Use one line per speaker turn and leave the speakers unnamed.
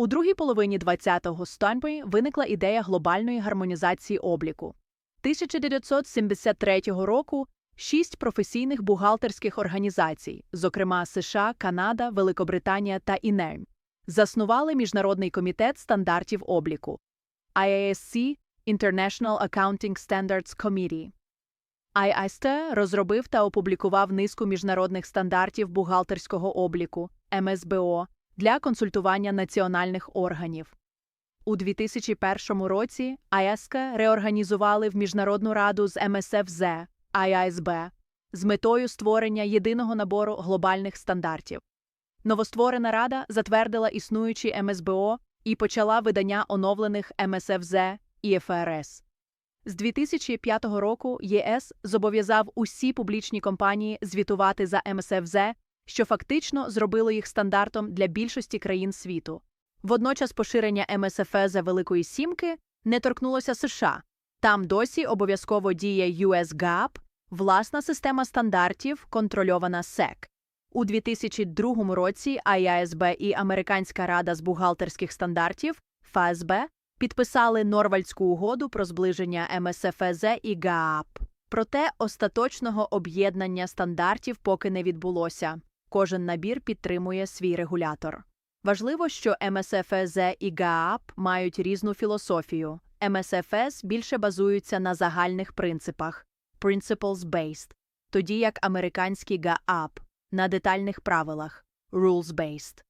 У другій половині ХХ століття виникла ідея глобальної гармонізації обліку. 1973 року шість професійних бухгалтерських організацій, зокрема США, Канада, Великобританія та ІНЕРМ, заснували Міжнародний комітет стандартів обліку IASC – International Accounting Standards Committee. IAST розробив та опублікував низку міжнародних стандартів бухгалтерського обліку МСБО для консультування національних органів. У 2001 році АЕСК реорганізували в Міжнародну раду з МСФЗ IASB з метою створення єдиного набору глобальних стандартів. Новостворена рада затвердила існуючі МСБО і почала видання оновлених МСФЗ і ФРС. З 2005 року ЄС зобов'язав усі публічні компанії звітувати за МСФЗ, що фактично зробило їх стандартом для більшості країн світу. Водночас поширення МСФЗ Великої Сімки не торкнулося США. Там досі обов'язково діє US GAAP, власна система стандартів, контрольована СЕК. У 2002 році IASB і Американська рада з бухгалтерських стандартів ФАСБ підписали Норвальдську угоду про зближення МСФЗ і ГААП. Проте остаточного об'єднання стандартів поки не відбулося. Кожен набір підтримує свій регулятор. Важливо, що МСФЗ і ГААП мають різну філософію. МСФС більше базуються на загальних принципах principles-based, тоді як американський ГААП на детальних правилах rules-based.